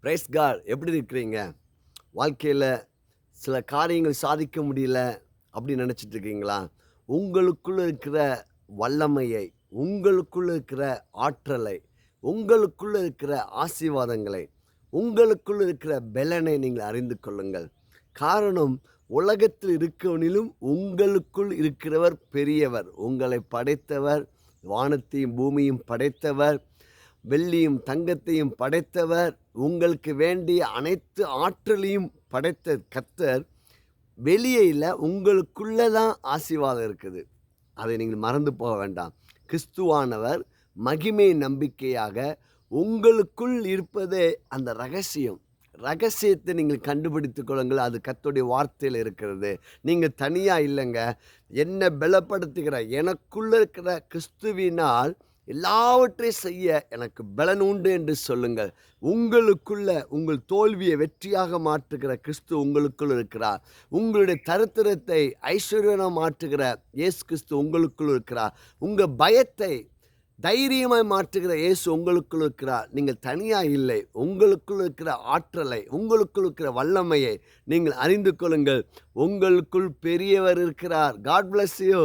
Price car எப்படி இருக்கிறீங்க? வாழ்க்கையில் சில காரியங்கள் சாதிக்க முடியல அப்படின்னு நினச்சிட்டு இருக்கீங்களா? உங்களுக்குள்ளே இருக்கிற வல்லமையை உங்களுக்குள்ளே இருக்கிற ஆற்றலை உங்களுக்குள்ளே இருக்கிற ஆசீர்வாதங்களை உங்களுக்குள்ளே இருக்கிற பெலனை நீங்கள் அறிந்து கொள்ளுங்கள். காரணம் உலகத்தில் இருக்கவனிலும் உங்களுக்குள் இருக்கிறவர் பெரியவர். உங்களை படைத்தவர் வானத்தையும் பூமியும் படைத்தவர் வெள்ளியும் தங்கத்தையும் படைத்தவர். உங்களுக்கு வேண்டிய அனைத்து ஆற்றலையும் படைத்த கத்தர் வெளியே இல்லை உங்களுக்குள்ளே தான் ஆசீர்வாதம் இருக்குது. அதை நீங்கள் மறந்து போக வேண்டாம். கிறிஸ்துவானவர் மகிமை நம்பிக்கையாக உங்களுக்குள் இருப்பதே அந்த ரகசியம். ரகசியத்தை நீங்கள் கண்டுபிடித்து கொள்ளுங்கள். அது கத்துடைய வார்த்தையில் இருக்கிறது. நீங்கள் தனியாக இல்லைங்க. என்ன பலப்படுத்துகிற எனக்குள்ளே இருக்கிற கிறிஸ்துவினால் எல்லாவற்றையும் செய்ய எனக்கு பலன் உண்டு என்று சொல்லுங்கள். உங்களுக்குள்ள உங்கள் தோல்வியை வெற்றியாக மாற்றுகிற கிறிஸ்து உங்களுக்குள் இருக்கிறார். உங்களுடைய தருத்திரத்தை ஐஸ்வர்யனாக மாற்றுகிற இயேசு கிறிஸ்து உங்களுக்குள் இருக்கிறார். உங்கள் பயத்தை தைரியமாய் மாற்றுகிற இயேசு உங்களுக்குள் இருக்கிறார். நீங்கள் தனியாக இல்லை உங்களுக்குள் இருக்கிற ஆற்றலை உங்களுக்குள் இருக்கிற வல்லமையை நீங்கள் அறிந்து கொள்ளுங்கள். உங்களுக்குள் பெரியவர் இருக்கிறார். God bless you